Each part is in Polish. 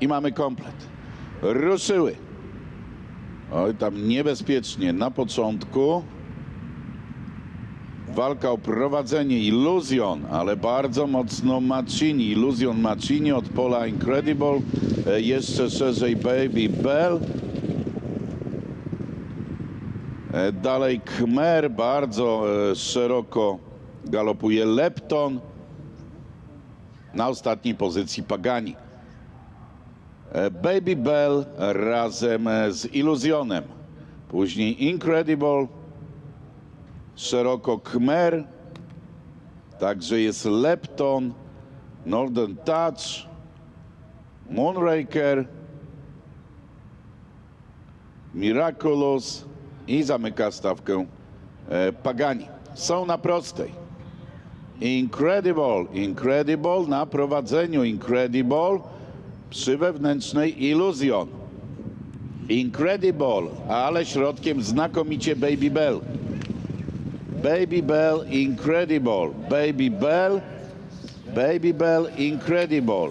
I mamy komplet. Ruszyły. Oj, tam niebezpiecznie na początku. Walka o prowadzenie Illusion, ale bardzo mocno Macini. Illusion Macini od pola Incredible. E, Jeszcze szerzej Baby Bell. E, Dalej Khmer, bardzo e, szeroko galopuje Lepton. Na ostatniej pozycji Pagani. E, Baby Bell razem e, z Iluzjonem. Później Incredible, szeroko Khmer, także jest Lepton, Northern Touch, Moonraker, Miraculous i zamyka stawkę e, Pagani. Są na prostej. Incredible, Incredible na prowadzeniu, Incredible przy wewnętrznej Illusion. Incredible, ale środkiem znakomicie Baby Bell. Baby Bell, Incredible. Baby Bell, Baby Bell, Incredible.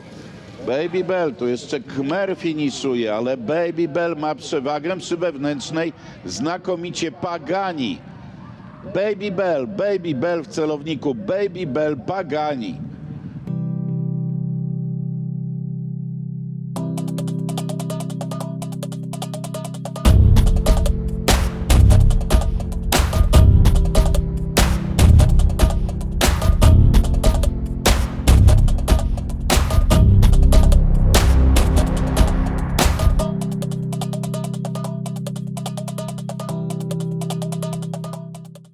Baby Bell, tu jeszcze Khmer finiszuje, ale Baby Bell ma przewagę przy wewnętrznej znakomicie Pagani. Baby Bell, Baby Bell w celowniku, Baby Bell Pagani.